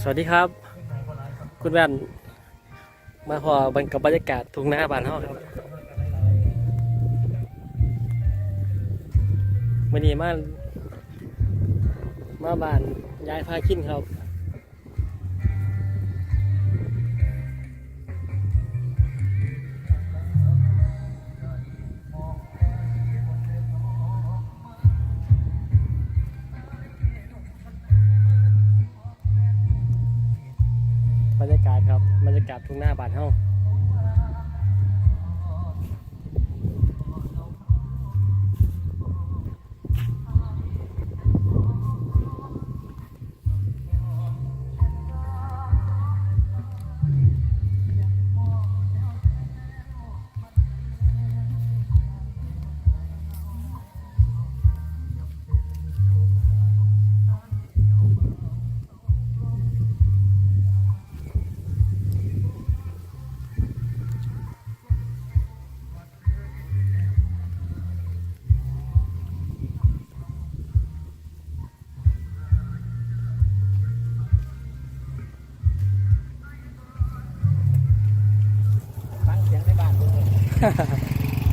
สวัสดีครับ คุณแว่นมาพอบรรกับบรรยากาศทุ่งนาบ้านเฮาครับวันนี้มามาบ้านยายพาคินครับ ทุ่งหน้าบ้านเฮา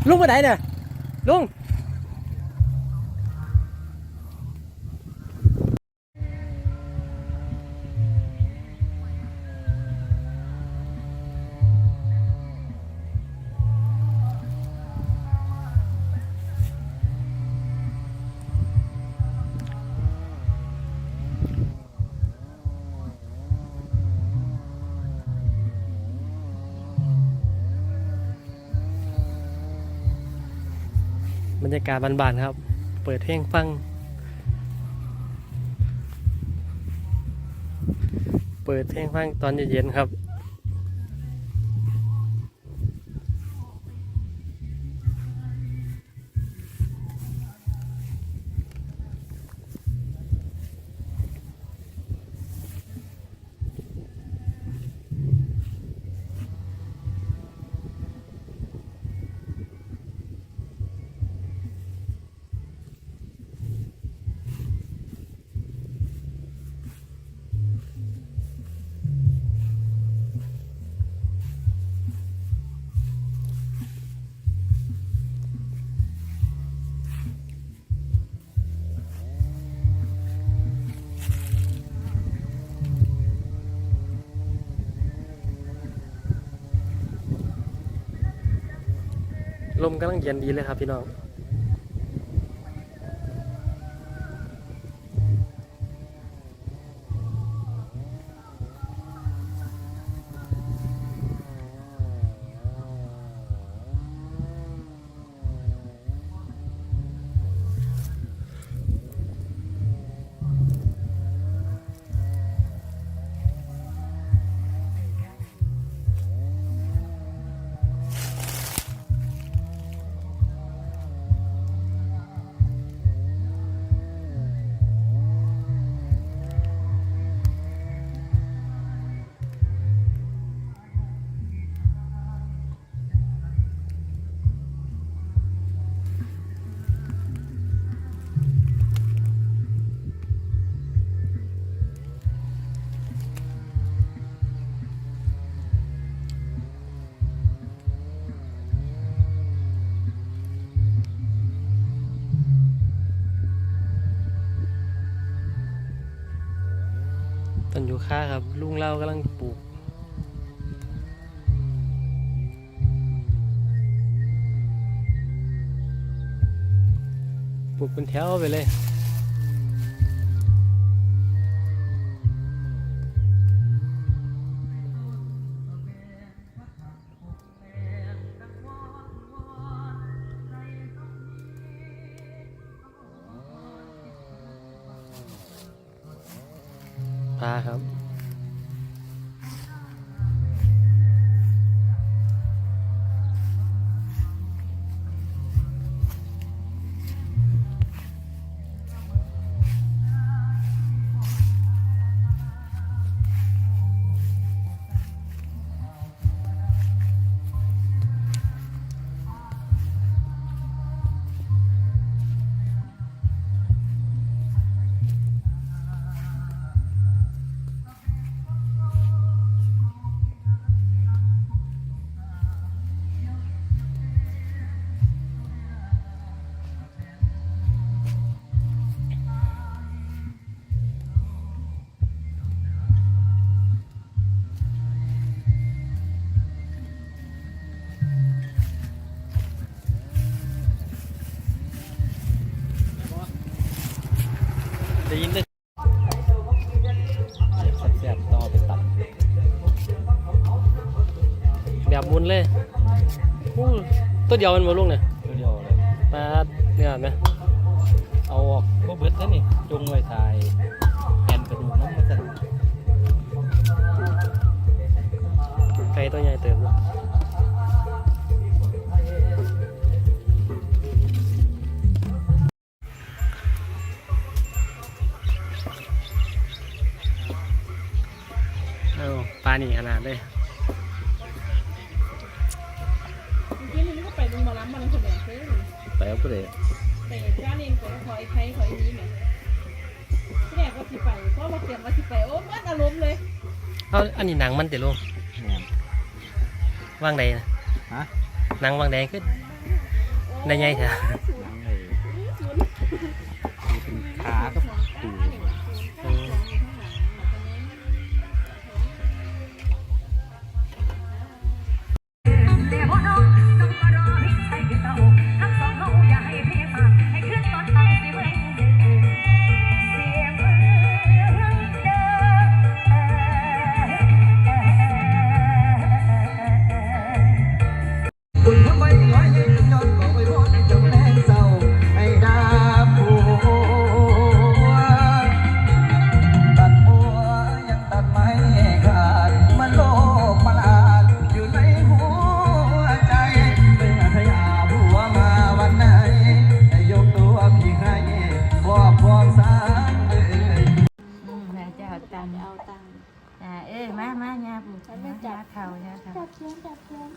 ลุงไปไากาศบานๆครับ เปิดเพลงฟัง เปิดเพลงฟังตอนเย็นๆครับ ลมกำลังเย็นดีเลยครับพี่น้อง ค้าครับ ลุงเล่ากำลังปลูกปลูกเป็นแถวไปเลยพาครับ ตัวเดียวมันมาลุงเนี่ยตัวเดียวเลยปลาเนื้อไหมเอาออกก็เบิดแล้วนี่จงไว้ทาย อาอันนี้หนังมันติลุงแม่น ว่างใดนะฮะ หนังว่างใดขึ้นในใหญ่เถอะ ญาปู่ฉันไม่จับเข่าญาเข่าจับเคียนจับเคียน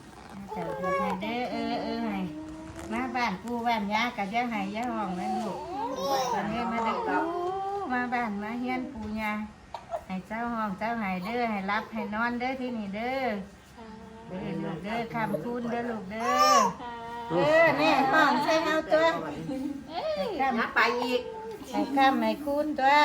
จับเคียนเด้อเออเออให้มาบ้านปู่บ้านยากับย่าให้ย่าห้องนั่นลูกตอนนี้มาเด็กปู่มาบ้านมาเฮียนปู่ยาให้เจ้าห้องเจ้าให้เด้อให้รับให้นอนเด้อที่นี่เด้อเด้อลูกเด้อคำคุณเด้อลูกเด้อเออนี่ห้องใส่เอาตัวให้คำไปอีกให้คำให้คุณตัว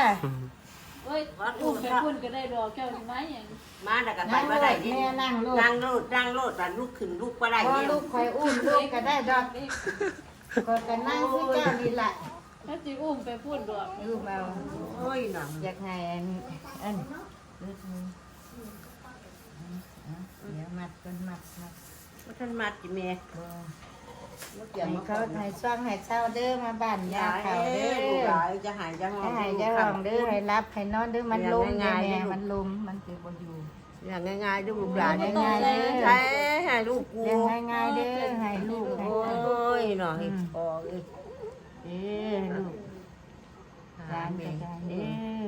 เฮ้ยอุ้มไปพุ่นก็ได้ดอกแก้วไม้อย่างมาแล้วก็ไปนั่งบ่โลได้ดดิแม่นั่งโลดนั่งโลดนั่งโลดแต่ลุกขึ้นลุกบ่ได้พอเนี่ยลูกคอยอุ้มลูกก็ได้ดอกก็ก็นั่งคือเจ้าดีละถ้าจิอุ้มไปพุ่นดอกลูกเอาโอ้ยหนังอยากให้อันอันเดี๋ยวมัดกันมัดมัดบ่ทันมัดจิแม่บ่บ่ เกี่ยวให้เขาให้ช่องให้เช่าเด้อมาบ้านยาเขาเด้อลูกหอลานจะหายจะงอให้ให้ยายห้องเด้อให้รับให้นอนเด้อมันลมแม่มันลมมันสิบ่อยู่ อย่างง่ายๆเด้อลูกหลานง่ายๆเด้อ ใช้ให้ลูกกูเลี้ยงง่ายๆเด้อให้ลูกให้โอ้ยหน่อยพอเอ้ยเด้อลูกร้านก็ได้เด้อ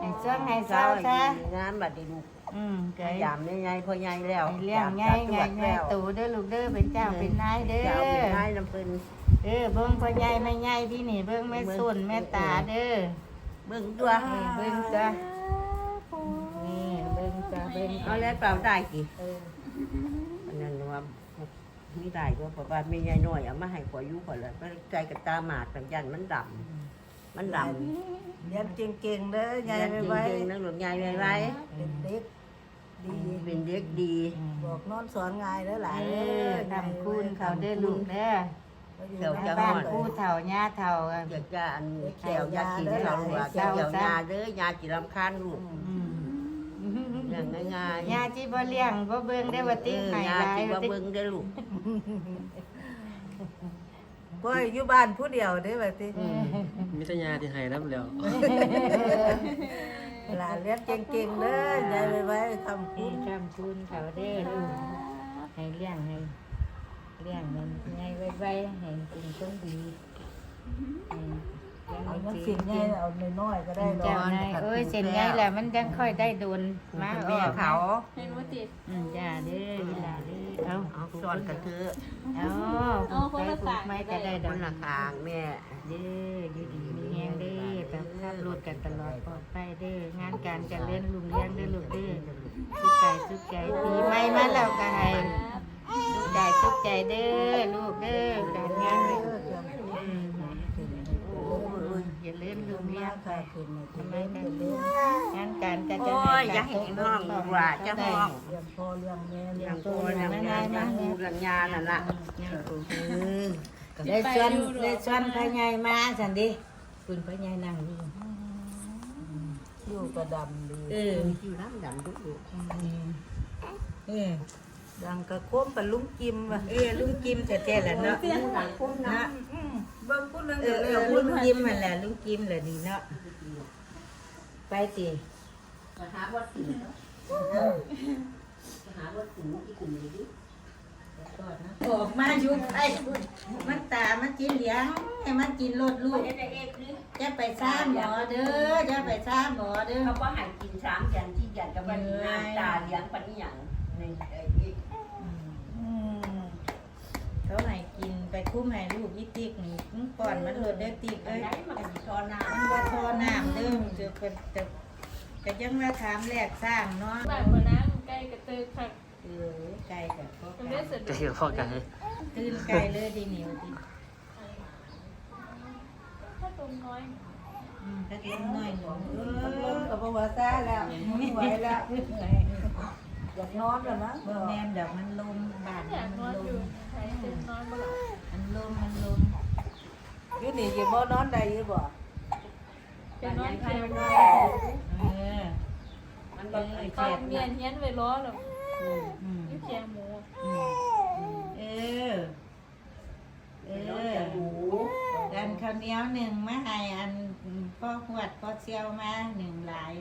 ให้ช่วงให้เศร้าซะงานบัดนี้ลูก อืมไก่ยามใหญ่ๆพอใหญ่แล้วให้เลี้ยงง่ายง่ายง่ายตู่เด้อลูกเด้อเป็นเจ้าเป็นนายเด้อจะเอาเป็นนายน้ำเพิ่นเด้อเบิ่งพ่อใหญ่แม่ใหญ่ที่นี่เบิ่งแม่ส่วนแม่ตาเด้อเบิ่งตัวนี่เบิ่งจ้ะนี่เบิ่งจ้ะเบิ่งเอาแล้วเปล่าได้กี่อันนั้นว่ามีได้ก็เพราะว่ามียายน้อยเอามาให้ขออยู่ขอแล้วมันใจกับตาหมาดต่างยันมันดำมันดำเรียนเก่งๆเด้อยายจไว้ริงๆนักหลวงยายไว้ไว้เป็นเด็ก ดีเป็นเด็กดีบอกนอนสอนง่ายเด้อหลานเอเด้อทำคุณเขาเด้อลูกเด้อเดี๋ยวแม่จะบ้าหนอดผู้เฒ่าย่าเฒ่าอะอยากจะอันแขวยากินเราหลัวเดี๋ยวยาเด้อยาจิรำคาญลูกอืมอย่างง่ายๆย่าที่บ่เลี้ยงบ่เบิ่งได้อว่าติให้ยาหลายจิว่าว่าติเบิ่งได้ลูกก็อยู่บ้านผู้เดียวเด้อแบบที่มิตรยาที่ให้รับแล้ว หลานเรียนเก่งๆเด้อยายไว้ไว้ทำคุนี่ณคำคุณเขาเด้อลูกให้เลี้ยงให้เลี้ยงมันไงไว้ไว้ให้เป็นคนดีให้เลี้ยงเอาให้มันดีสิ่งใหญ่เอาน้อยๆก็ได้ดอเจ้ากนายเอ้ยเส้นใหญ่แหละมันจังค่อยได้โดนมาเป็นอแม่อกเขาเห็นว่าติด อืมจ้าเด้อเวลาเด้อเอาเอาสอนกระเทือเอาผูกไปผูกไม้ก็ได้ดคอกนละคางแม่ เด้ออยู่ดีมีแฮงเด้อแบบ ขับรถกันตลอดปลอดภัยเด้องานการเจะเล่นลุงเลี้ยงเด้อลูกเด้อสุขใจสุขใจปีใหม่มาแล้วก็ให้สุขใจสุขใจเด้อลูกเด้อการงานเด้ออืมโอ้ยอย่าเล่นลุงเลี้ยงไปทำไมกันงานการก็จะโอ้ยอย่าให้ห้องดีกว่าจะห้องเลี้ยงพ่อเลี้ยงแม่อเลี้ยย่างงตัวอย่างยาอย่างงูอย่างยานั่นล่ะได้ชวนได้ชวนพญายมาสันดิเคุณพ่อใหญ่นั่งอยู่อยู่ก็ดำดีเอออยู่น้ำดำทุกอยู่เออดังกระโค้มกับลุงกิมว่ะเออลุงกิมแท้ๆแหละเนาะต่างคนนะนะเบิ่งผู้นึงเออเออลุงกิมมันแหละลุงกิมแหละดีเนาะไปติมาหาวัดสิงมาหาวัดสิงที่กลุ่มนี้ดิ ออกมาอยู่ไปมันตามันกินเหลียงให้มันกินรดลูกเด็กเอ็กนี่จะไปซ่าหมอเด้อจะไปซ่าหมอเด้อเขาก็หันกินสามยันที่ยันกับวันน้ำตาเลี้ยงปันหยังในไอ้เอ็กอืมเขาให้กินไปคุ้มให้ลูกยี่ติ๊กนี่มึงก่อนมันรดได้อติ๊กอัเอ้นยไหนมันก็ทอน้มันบ่ทอน้ำเด้อเดี๋ยวเป็นแต่ก็ยังว่าถามแรกสร้างเนาะ บ้านคนนั้นใกล้กระตือค่ะ เออไก่กับพ่อมันไก่ได้สะดจะวกเห็นพ่อกันตื่นไก่เลยดีเหนียวดิถ้าตรงน้อยอืมก็กินน้อยหนูเอมันลองกับบ่ว่าซ่าแล้วไม่ไหวแล้วอยากนอนแล้วนะบ่แม่นดอกมันลมบาดอยากนมัอนนลอยู่มใช้เต็มนอนบ่หลับมันลมมันลมอยู่นี่สิบ่นอนได้อยู่บ่เป็นนอนเคียงเออำมันเอก็อตแซ่อนบเมียนเฮียนไว้ล้อหรอ เคียงหมูอืมเออ เออหมูอันข้าวเหนียวหนึ่งมาให้อันพ่อหวดพ่อเซียวมาหนึ่งหลาย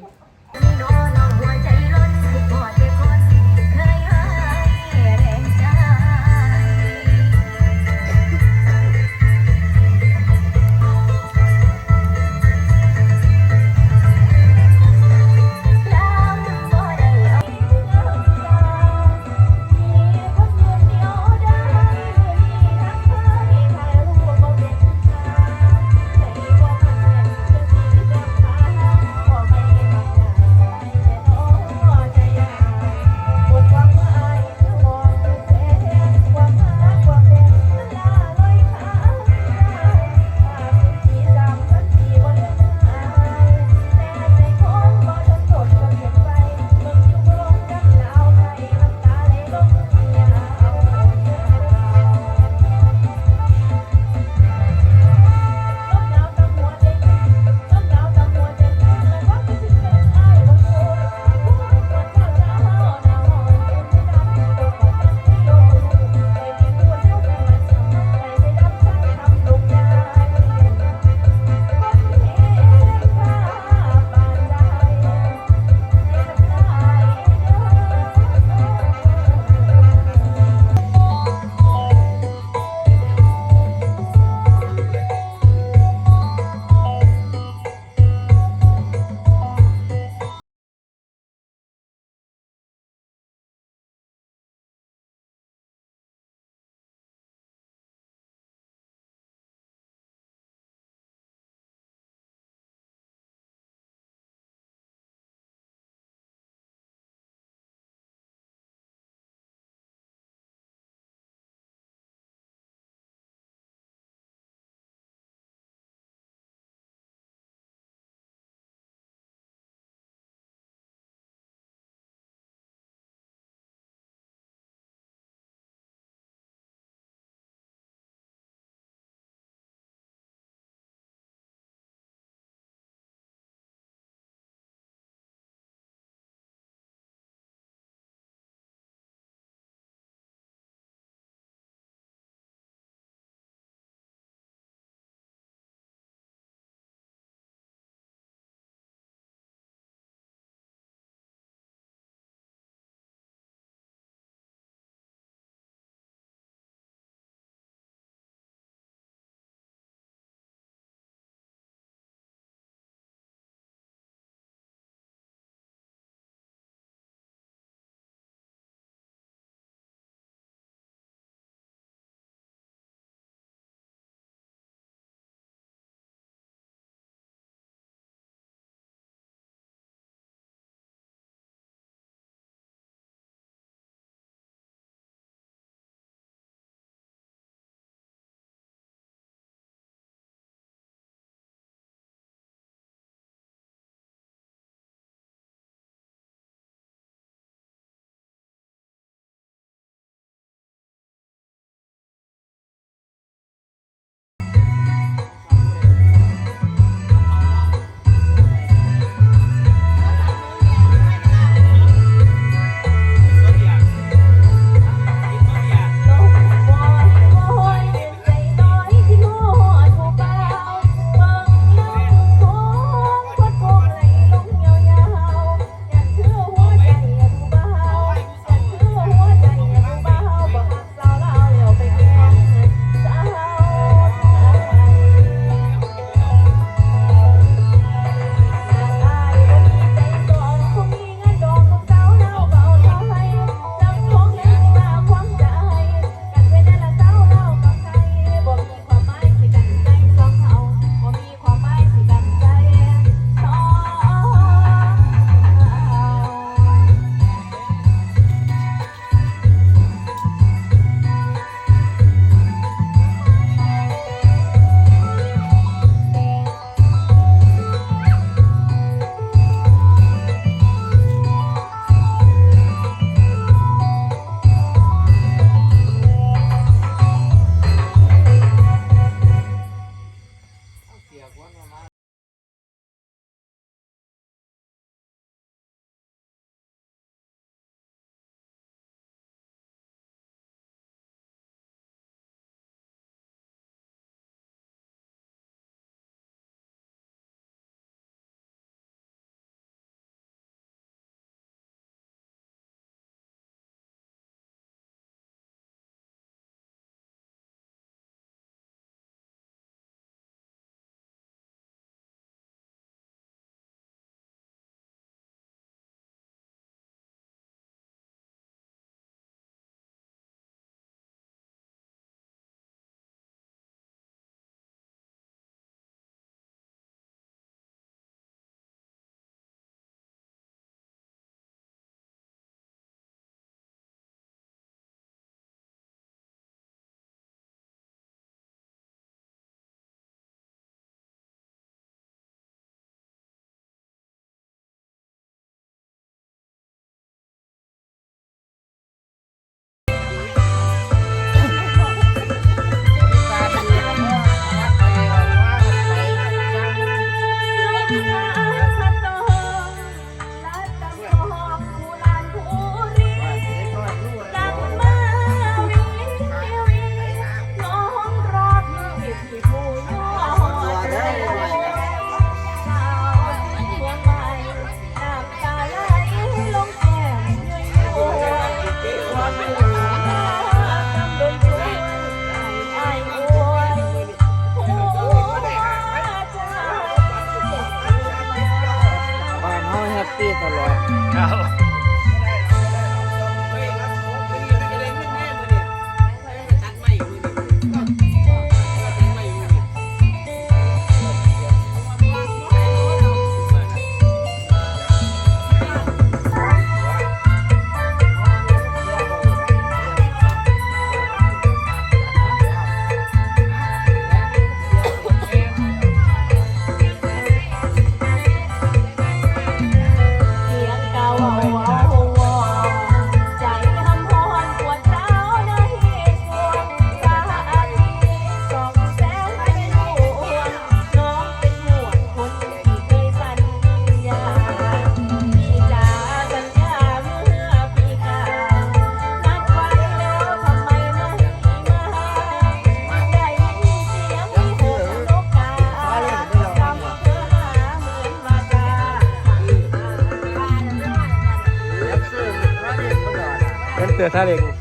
બેઠા રે